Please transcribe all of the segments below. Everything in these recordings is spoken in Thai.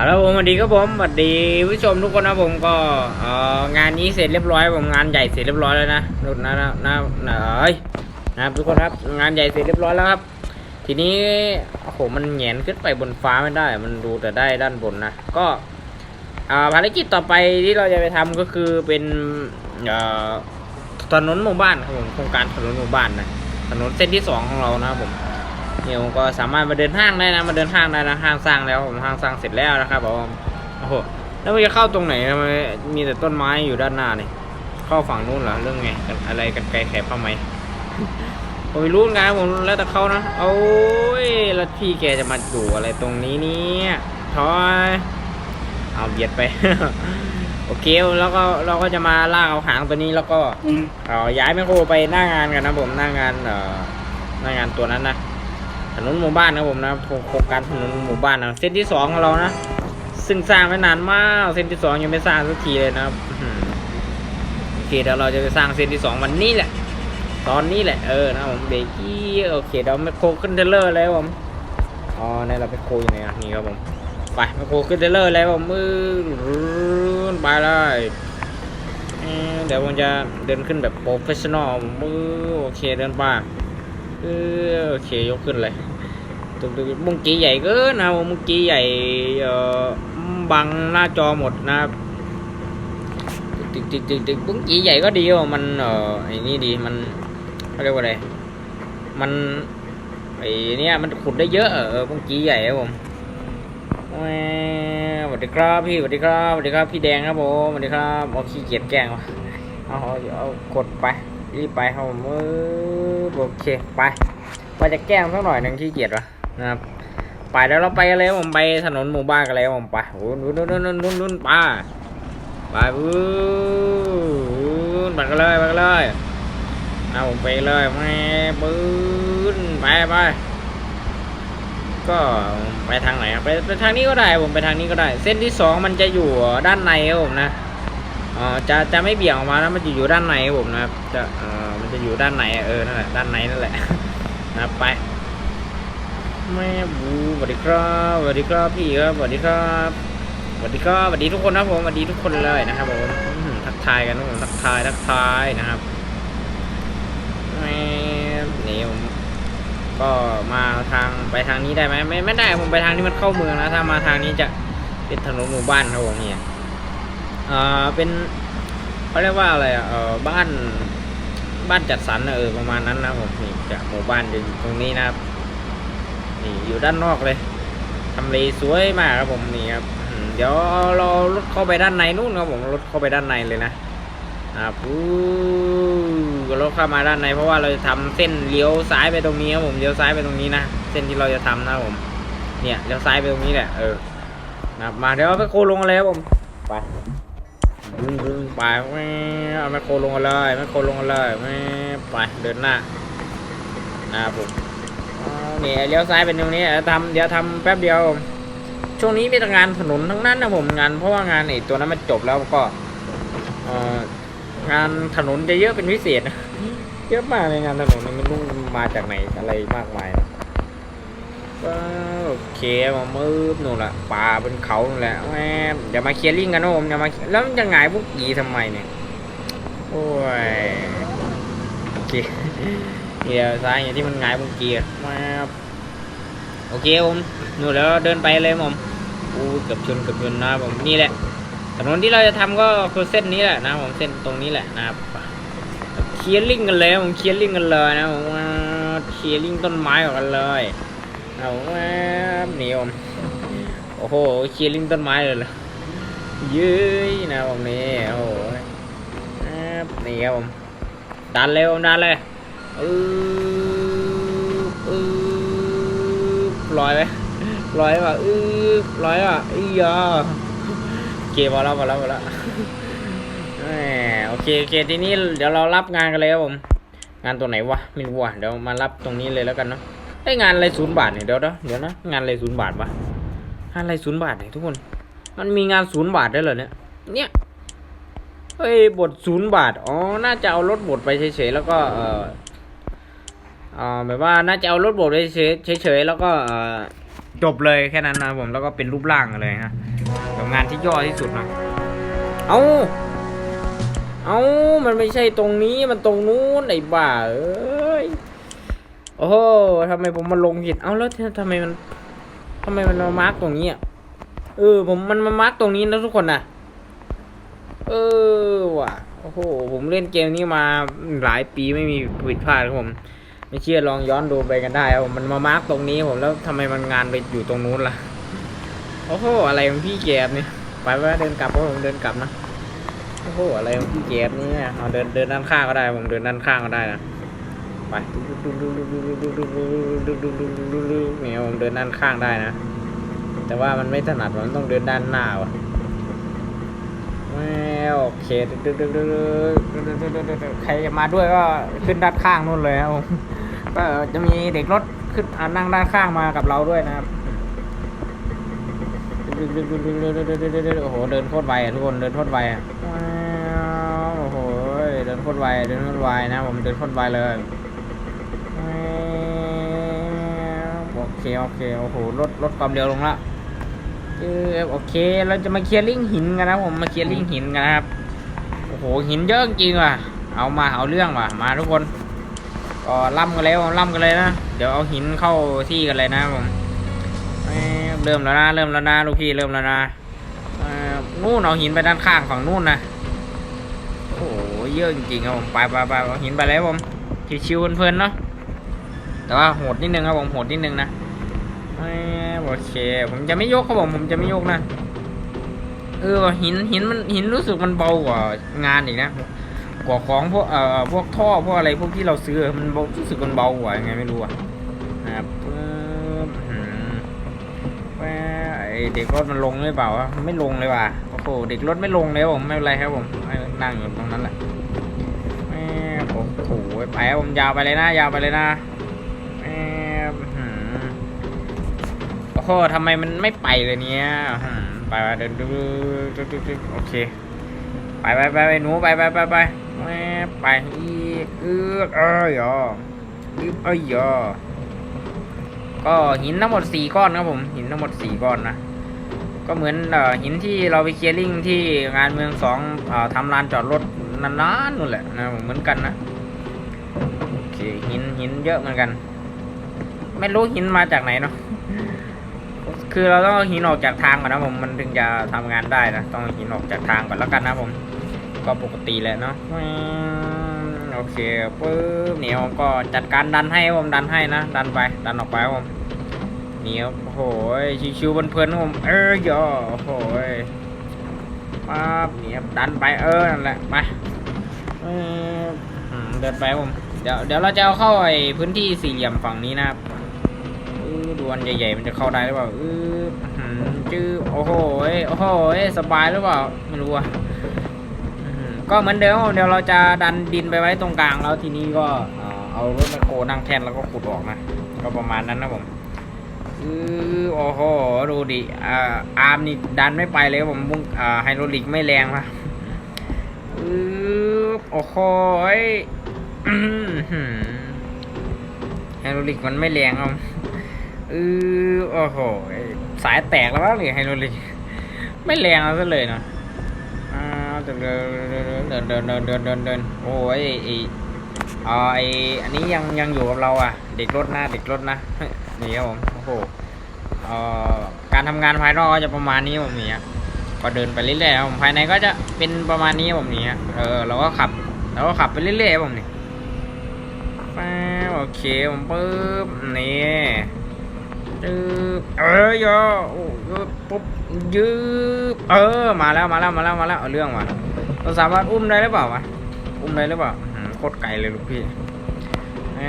เอาละผมสวัสดีครับผมสวัสดีผู้ชมทุกคนนะผมก็เอองานนี้เสร็จเรียบร้อยผมงานใหญ่เสร็จเรียบร้อยแล้วนะนุ่นนะนะนะนะเอ้ยนะครับทุกคนครับงานใหญ่เสร็จเรียบร้อยแล้วครับ ทีนี้โอ้โหมันแหงนขึ้นไปบนฟ้าไม่ได้ มันดูแต่ได้ด้านบนนะก็ภารกิจต่อไปที่เราจะไปทำก็คือเป็นถนนหมู่บ้านครับผมโครงการถนนหมู่บ้านนะถนนเส้นที่สองของเรานะครับผม เนี่ยผมก็สามารถมาเดินห้างได้นะ มาเดินห้างได้นะห้างสร้างแล้วผมห้างสร้างเสร็จแล้วนะครับผมโอ้โหแล้วมันจะเข้าตรงไหนทำไมมีแต่ต้นไม้อยู่ด้านหน้านี่เข้าฝั่งนู้นเหรอเรื่องไงกันอะไรกันไกลแขกผ้าไหมผมไม่รู้เหมือนกันผมแล้วแต่เขานะโอ้ยแล้วพี่แกจะมาอยู่อะไรตรงนี้เนี่ยถอยเอาเบียดไป โอเคแล้วก็เราก็จะมาลากเอาหางตัวนี้แล้วก็เอาย้ายแมคโครไปหน้างานกันนะผมหน้างานเอ่อหน้างานตัวนั้นนะถ นนหมู่บ้านนะผมนะโครงการถนนหมู่บ้านนะเส้นที่สองของเรานะซึ่งสร้างไว้นานมากเส้นที่สองยังไม่สร้างสักทีเลยนะครับโอเคเดี๋ยวเราจะไปสร้างเส้นที่สองวันนี้แหละ ตอนนี้แหละเออนะผมเบรกี้โอเคเดี๋ยวแมคโคขึ้นเทรลเลอร์แล้วผมอ๋อในเราแมคโคอยู่ไหนอะนี่ครับผมไปแมคโคขึ้นเทรลเลอร์แล้วผมมือไปเลยเดี๋ยวผมจะเดินขึ้นแบบโปรเฟชชั่นอลมือโอเคเดินไป เออโอเคยกขึ้นเลยตุ๊กตุ๊กมุงกี้ใหญ่เกินนะมุงกี้ใหญ่เอ่อบังหน้าจอหมดนะครับติ๊กติ๊กติ๊กติ๊กมุงกี้ใหญ่ก็ดีอะมันเอ่อไอ้นี่ดีมันเขาเรียกว่าอะไรมันไอ้นี่มันขุดได้เยอะเออมุงกี้ใหญ่ครับผมสวัสดีครับพี่สวัสดีครับสวัสดีครับพี่แดงครับผมสวัสดีครับเอาขี้เกียจแกล้งวะเอาเอาเอากดไปรีบไปครับผมเออ โอเค ไปว่าจะแกล้งสักหน่อยหนึ่งขี้เกียจวะนะครับไปแล้วเราไปกันเลยครับผมไปถนนหมู่บ้านกันเลยครับผมไปโอ้นู่นนู่นนู่นนู่นนู่นไปไปวู้ไปกันเลยไปกันเลยเอาผมไปเลยแม่ปืนไปไปก็ไปทางไหนครับไปไปทางนี้ก็ได้ผมไปทางนี้ก็ได้ เส้นที่สองมันจะอยู่ด้านในครับผมนะอ๋อจะจะไม่เบี่ยงออกมานะมันจะอยู่ด้านในครับผมนะครับจะเออ จะอยู่ด้านในเออนั่นแหละด้านในนั่นแหละนะไปแม่บูสวัสดีครับสวัสดีครับพี่ครับสวัสดีครับสวัสดีครับสวัสดีทุกคนนะครับผมสวัสดีทุกคนเลยนะครับผมทักทายกันนะผมทักทายทักทายนะครับแม่นี่ผมก็มาทางไปทางนี้ได้ไหมไม่ไม่ได้ผมไปทางที่มันเข้าเมืองนะถ้ามาทางนี้จะเป็นถนนหมู่บ้านครับผมเนี่ยเอ่อเป็นเขาเรียกว่าอะไรอะเออบ้าน บ้านจัดสรรนะเออประมาณนั้นนะผมนี่จะหมู่บ้านอยู่ตรงนี้นะครับ นี่อยู่ด้านนอกเลยทำเลสวยมากครับผมนี่ครับเดี๋ยวเรารถเข้าไปด้านในนู่นครับผมรถเข้าไปด้านในเลยนะนะครับรถเข้ามาด้านในเพราะว่าเราจะทำเส้นเลี้ยวซ้ายไปตรงนี้ครับผมเลี้ยวซ้ายไปตรงนี้นะเส้นที่เราจะทำนะครับผม เนี่ยเลี้ยวซ้ายไปตรงนี้แหละเออนะมาเดี๋ยวไปโคลงกันเลยครับผมไป บึ้งบึ้งไปแม่เอาแมคโครลงกันเลยแมคโครลงกันเลยแม่ไปเดินหน้านะครับผมอ๋อนี่เลี้ยวซ้ายเป็นตรงนี้เดี๋ยวทำเดี๋ยวทำแป๊บเดียว ช่วงนี้มีแต่งานถนนทั้งนั้นนะผมงานเพราะว่างานไอ้ตัวนั้นมันจบแล้วก็งานถนนจะเยอะเป็นพิเศษเยอะมากเลยงานถนนนี่ไม่รู้มาจากไหนอะไรมากมายนะ โอเคมามืดนู่นละป่าเป็นเขานู่นแหละแม่เดี๋ยวมาเคลียร์ลิงกันนะผมเดี๋ยวมาแล้วจะหงายพวกกีทำไมเนี่ยโอ้ยโอเคเดี๋ยวซ้ายอย่างที่มันหงายพวกกีม่โอเคผมนู่นแล้วเดินไปเลยผมอู้เกือบชนเกือบชนนะผมนี่แหละถนนที่เราจะทำก็คือเส้นนี้แหละนะผมเส้นตรงนี้แหละนะครับเคลียร์ลิงกันเลยผมเคลียร์ลิงกันเลยนะผมเคลียร์ลิงต้นไม้ออกกันเลย เอาแม่นี่ผมโอ้โหเคลียร์ลิงต้นไม้เลยเหรอเย้ยนะผมนี่โอ้โหแอบนี่ครับผมดันเร็วดันเลยอืออือลอยไหมลอยป่ะอือลอยป่ะอียาโอเคพอแล้วพอแล้วพอแล้วโอเคโอเคทีนี้เดี๋ยวเรารับงานกันเลยครับผม งานตัวไหนวะไม่รู้ว่ะเดี๋ยวมารับตรงนี้เลยแล้วกันเนาะ ไอ้งานอะไรศูนย์บาทเนี่ยเดี๋ยวนะเดี๋ยวนะงานอะไรศูนย์บาทวะงานอะไรศูนย์บาทเนี่ยทุกคน มันมีงานศูนย์บาทได้เหรอเนี่ย เนี่ยเฮ้ยบทศูนย์บาท อ๋อ น่าจะเอารถบทไปเฉยๆ แล้วก็ เออเออแบบว่า น่าจะเอารถบทไปเฉยๆ แล้วก็เอจบเลยแค่นั้นนะผม แล้วก็เป็นรูปร่างเลยนะกับงานที่ย่อที่สุดนะเอาเอามันไม่ใช่ตรงนี้ มันตรงนู้นไอ้บ้า เอ้ย โอ้โหทำไมผมมาลงผิด เอาแล้วทำไมมันทำไมมันมามาร์กตรงนี้อะ เออ ผมมันมามาร์กตรงนี้นะทุกคนนะเออว่ะ โอ้โห ผมเล่นเกมนี้มาหลายปีไม่มีผิดพลาดครับผม ไม่เชื่อลองย้อนดูไปกันได้ครับผมมันมามาร์กตรงนี้ผมแล้วทำไมมันงานไปอยู่ตรงนู้นล่ะ โอ้โห อะไรของพี่แกบเนี่ย ไปว่าเดินกลับเพราะผมเดินกลับนะ โอ้โห อะไรของพี่แกบเนี่ยเอาเดินเดินด้านข้างก็ได้ ผมเดินด้านข้างก็ได้นะ ไปเนี่ยผมเดินด้านข้างได้นะ แต่ว่ามันไม่ถนัดมันต้องเดินด้านหน้าว่ะแม่โอเคใครจะมาด้วยก็ขึ้นด้านข้างนู่นเลยครับก็จะมีเด็กรถขึ้นนั่งด้านข้างมากับเราด้วยนะครับโอ้โหเดินโคตรไวทุกคนเดินโคตรไวาวโอ้โหเดินโคตรไวเดินโคตรไวนะผมเดินโคตรไวเลย เคโอเคโอ้โหลดลดความเร็วลงละเออโอเค เราจะมาเคลียร์ลิงหินกันนะผมมาเคลียร์ลิงหินกันนะครับโอ้โหหินเยอะจริงว่ะ เอามาเอาเรื่องว่ะมาทุกคนก็ล่ำกันแล้วล่ำกันเลยนะเดี๋ยวเอาหินเข้าที่กันเลยนะผมเริ่มแล้วนะเริ่มแล้วนะลูกพี่เริ่มแล้วนะนู่นเอาหินไปด้านข้างฝั่งนู่นนะโอ้โหเยอะจริงๆครับผมไปไปไปเอาหินไปแล้วผมชิวๆเพลินๆเนาะแต่ว่าโหดนิดนึงครับผมโหดนิดนึงนะ โอเค ผมจะไม่ยกครับผมผมจะไม่ยกนะ เออหินหินมันหินรู้สึกมันเบากว่างานอีกนะกว่าของพวกเอ่อพวกท่อพวกอะไรพวกที่เราซื้อมันเบารู้สึกมันเบากว่ายังไงไม่รู้อะนะครับปึ๊บอืมไอเด็กรถมันลงหรือเปล่าไม่ลงเลยว่ะโอ้โหเด็กรถไม่ลงเลยผมไม่เป็นไรครับผมนั่งอยู่ตรงนั้นแหละแม่โอ้โหไปผมยาวไปเลยนะยาวไปเลยนะ ทำไมมันไม่ไปเลยเนี่ยไปไปเดินดูโอเค ไปไปไปไปหนูไปไปไปไปไปอีกเอือเอ้ยออึบเอ้ยอก็หินทั้งหมดสี่ก้อนครับผมหินทั้งหมดสี่ก้อนนะก็เหมือนเอ่อหินที่เราไปเคลียร์ลิงที่งานเมืองสองเอ่อทำลานจอดรถนานๆนู่นแหละนะผมเหมือนกันนะโอเคหินหินเยอะเหมือนกัน ไม่รู้หินมาจากไหนเนาะ คือเราต้องหินออกจากทางก่อนนะผมมันถึงจะทำงานได้นะต้องหินออกจากทางก่อนแล้วกันนะผม ก็ปกติแหละเนาะโอเคปึ๊บเนี่ยผมก็จัดการดันให้ผมดันให้นะดันไปดันออกไปผมเนี่ยโอ้โหชิวๆเพลินๆผมเออย่อโอ้โหปั๊บเนี่ยดันไปเออนั่นแหละไปเดินไปผมเดี๋ยวเดี๋ยวเราจะเอาเข้าไอ้พื้นที่สี่เหลี่ยมฝั่งนี้นะครับ เออดวนใหญ่ๆมันจะเข้าได้หรือเปล่าเอออืมจื้อโอ้โหโอ้โหสบายหรือเปล่าไม่รู้อะก็เหมือนเดิมเดี๋ยวเราจะดันดินไปไว้ตรงกลางแล้วทีนี้ก็เอารถแมคโครนั่งแทนแล้วก็ขุดออกนะก็ประมาณนั้นนะผมอือโอ้โหดูดิอ่าอาร์มนี่ดันไม่ไปเลยครับผมมุ้งอ่าไฮโดรลิกไม่แรงนะอือโอ้โห้ไฮโดรลิกมันไม่แรงครับ เออโอ้โหสายแตกแล้วหรือไฮโดรลิกไม่แรงเอาซะเลยเนาะอ้าวเดินเดินเดินเดินเดินเดินเดินโอ้ยไออ๋อไออันนี้ยังยังอยู่กับเราอะ เด็กรถนะเด็กรถนะนี่ครับผมโอ้โหเอ่อการทำงานภายนอกก็จะประมาณนี้ผมนี่ก็เดินไปเรื่อยๆผมภายในก็จะเป็นประมาณนี้ผมนี่เออเราก็ขับเราก็ขับไปเรื่อยๆผมนี่โอเคผมปึ๊บนี่ จืบเอ้ยโยโอ้ยปุ๊บยืบเออมาแล้วมาแล้วมาแล้วมาแล้วเอาเรื่องว่ะเราสามารถอุ้มได้หรือเปล่าวะอุ้มได้หรือเปล่าโคตรไกลเลยลูกพี่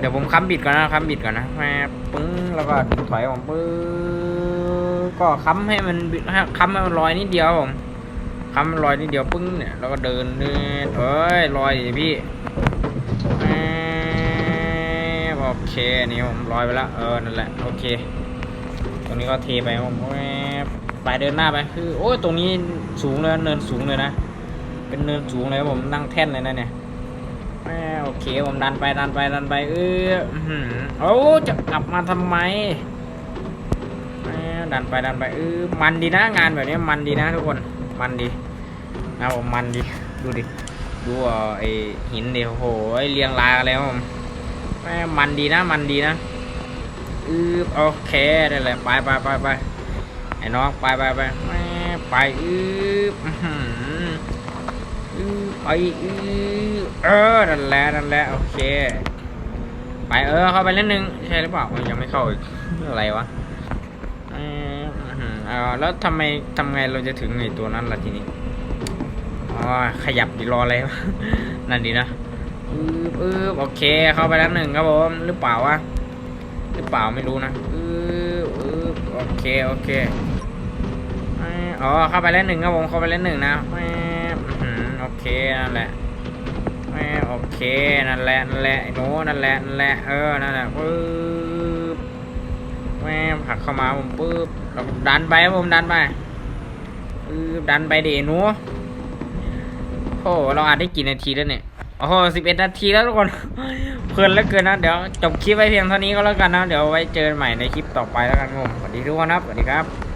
เดี๋ยวผมค้ำบิดก่อนนะค้ำบิดก่อนนะแม่ปึ้งแล้วก็ถอยผมปึ๊บก็ค้ำให้มันบิดค้ำให้มันลอยนิดเดียวผมค้ำมันลอยนิดเดียวปึ้งเนี่ยแล้วก็เดินเนี่เอ้ยลอยดิพี่โอเคนี่ผมลอยไปแล้วเออนั่นแหละโอเค รงนี้ก็เทไปผมไปเดินหน้าไปคือโอ้ยตรงนี้สูงเลยเนินสูงเลยนะ เป็นเนินสูงเลยผมนั่งแท่นเลยนะเนี่ยแ้โอเคผมดันไปดันไปดันไปเอออื้อหือโอ้จะกลับมาทำไมแ้ดันไปดันไปเออมันดีนะงานแบบนี้มันดีนะทุกคนมันดีนะผมมันดีดูดิดูไอหินเดี๋ยวโหยเรียงรายกันแล้วผมแม่มันดีนะมันดีนะ อือโอเคได้เลยไปไปไปไปไอ้น้องไปไปไปแม่ไปอืออื้ออือไปอือเออนั่นแหละนั่นแหละโอเค ไปเออเข้าไปเล่นหนึ่งใช่หรือเปล่ามันยังไม่เข้าอีกอะไรวะเอออื้อหือแล้วทำไมทำไงเราจะถึงไอ้ตัวนั้นล่ะทีนี้อ๋อขยับดีรออะไรวะนั่นดีนะอืออือโอเคเข้าไปแล้วหนึ่งครับผมหรือเปล่าวะ หรือเปล่าไม่รู้นะอืออือโอเคโอเคเอ้ยอ๋อเข้าไปแล้วหนึ่งครับผมเข้าไปแล้วหนึ่งนะแหือโอเคนั่นแหละแม่โอเคนั่นแหละนั่นแหละไอ้หนูนั่นแหละนั่นแหละเออนั่นแหละปึ๊บแม่ผักเข้ามาผมปึ๊บเราดันไปครับผมดันไปปึ๊บดันไปดิไอ้หนูโอ้เราอาจได้กี่นาทีแล้วเนี่ย โอ้โหสิบเอ็ดนาทีแล้วทุกคน เพลินเหลือเกินนะ เดี๋ยวจบคลิปไว้เพียงเท่านี้ก็แล้วกันนะ เดี๋ยวไว้เจอกันใหม่ในคลิปต่อไปแล้วกันผมสวัสดีทุกคนครับ สวัสดีครับ